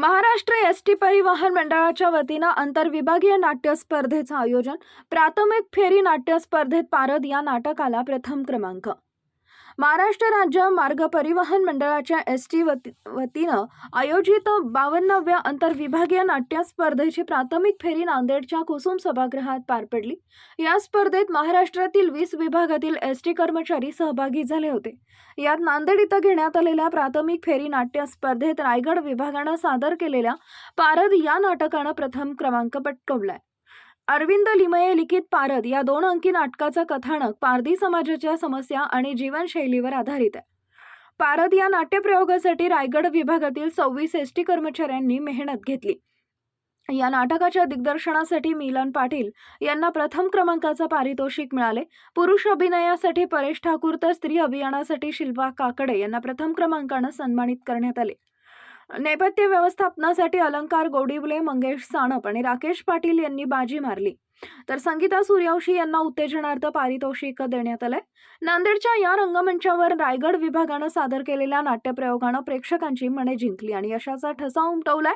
Maharashtra S T परिवहन मंडळाच्या वतीनं आंतरविभागीय नाट्य स्पर्धेचं आयोजन प्राथमिक फेरी नाट्य स्पर्धेत पारद या नाटकाला प्रथम क्रमांक. महाराष्ट्र राज्य मार्ग परिवहन मंडळाच्या एस टी वती वतीनं आयोजित बावन्नाव्या आंतरविभागीय नाट्य स्पर्धेची प्राथमिक फेरी नांदेडच्या कुसुम सभागृहात पार पडली. या स्पर्धेत महाराष्ट्रातील वीस विभागातील एस टी कर्मचारी सहभागी झाले होते. यात नांदेड इथं घेण्यात आलेल्या प्राथमिक फेरी नाट्य स्पर्धेत रायगड विभागानं सादर केलेल्या पारद या नाटकानं प्रथम क्रमांक पटकवलाय. अरविंद लिमये लिखित पारद या दोन अंकी नाटकाचं कथानक पारधी समाजाच्या समस्या आणि जीवनशैलीवर आधारित आहे. पारद या नाट्यप्रयोगासाठी रायगड विभागातील सव्वीस एस टी कर्मचाऱ्यांनी मेहनत घेतली. या नाटकाच्या दिग्दर्शनासाठी मिलन पाटील यांना प्रथम क्रमांकाचं पारितोषिक मिळाले. पुरुष अभिनयासाठी परेश ठाकूर तर स्त्री अभियानासाठी शिल्पा काकडे यांना प्रथम क्रमांकानं सन्मानित करण्यात आले. नेपथ्य व्यवस्थापनासाठी अलंकार गोडिवले मंगेश साणप आणि राकेश पाटील यांनी बाजी मारली. तर संगीता सूर्यवंशी यांना उत्तेजनार्थ पारितोषिक देण्यात आलंय. नांदेडच्या या रंगमंचावर रायगड विभागानं सादर केलेल्या नाट्यप्रयोगानं प्रेक्षकांची मने जिंकली आणि यशाचा ठसा उमटवलाय.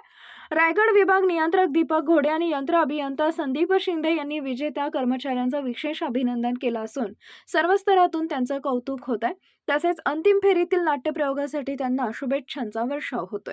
रायगड विभाग नियंत्रक दीपक घोडे आणि यंत्र अभियंता संदीप शिंदे यांनी विजेत्या कर्मचाऱ्यांचं विशेष अभिनंदन केलं असून सर्व स्तरातून त्यांचं कौतुक होत आहे तसेच अंतिम फेरीतील नाट्यप्रयोगासाठी त्यांना शुभेच्छांचा वर्षाव होतोय.